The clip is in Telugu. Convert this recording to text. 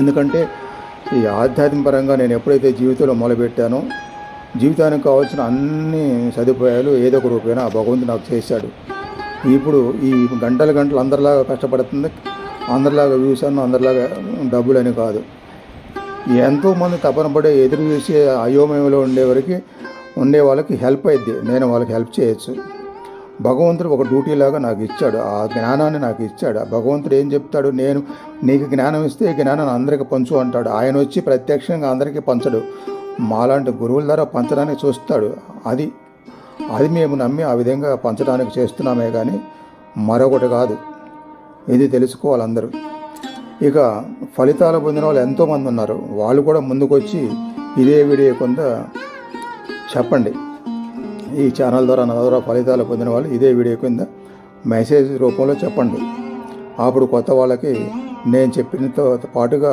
ఎందుకంటే ఈ ఆధ్యాత్మిక పరంగా నేను ఎప్పుడైతే జీవితంలో మొదలుపెట్టానో జీవితానికి కావాల్సిన అన్ని సదుపాయాలు ఏదో ఒక రూపేణ ఆ భగవంతుడు నాకు చేశాడు. ఇప్పుడు ఈ గంటలు గంటలు అందరిలాగా కష్టపడుతుంది అందరిలాగా చూశాను అందరిలాగా డబ్బులు అని కాదు. ఎంతోమంది తపన పడే ఎదురు చూసి అయోమయంలో ఉండేవరకు ఉండే వాళ్ళకి హెల్ప్ అయింది నేను వాళ్ళకి హెల్ప్ చేయొచ్చు. భగవంతుడు ఒక డ్యూటీ లాగా నాకు ఇచ్చాడు. ఆ జ్ఞానాన్ని నాకు ఇచ్చాడు. ఆ భగవంతుడు ఏం చెప్తాడు? నేను నీకు జ్ఞానం ఇస్తే ఈ జ్ఞానాన్ని అందరికీ పంచు అంటాడు. ఆయన వచ్చి ప్రత్యక్షంగా అందరికీ పంచడు. మాలాంటి గురువుల ద్వారా పంచడానికి చూస్తాడు. అది అది మేము నమ్మి ఆ విధంగా పంచడానికి చేస్తున్నామే కానీ మరొకటి కాదు. ఇది తెలుసుకోవాలి అందరూ. ఇక ఫలితాలు పొందిన వాళ్ళు ఎంతోమంది ఉన్నారు. వాళ్ళు కూడా ముందుకొచ్చి ఇదే వీడియో కొంత చెప్పండి. ఈ ఛానల్ ద్వారా నా ద్వారా ఫలితాలు పొందిన వాళ్ళు ఇదే వీడియో కింద మెసేజ్ రూపంలో చెప్పండి. అప్పుడు కొత్త వాళ్ళకి నేను చెప్పినతో పాటుగా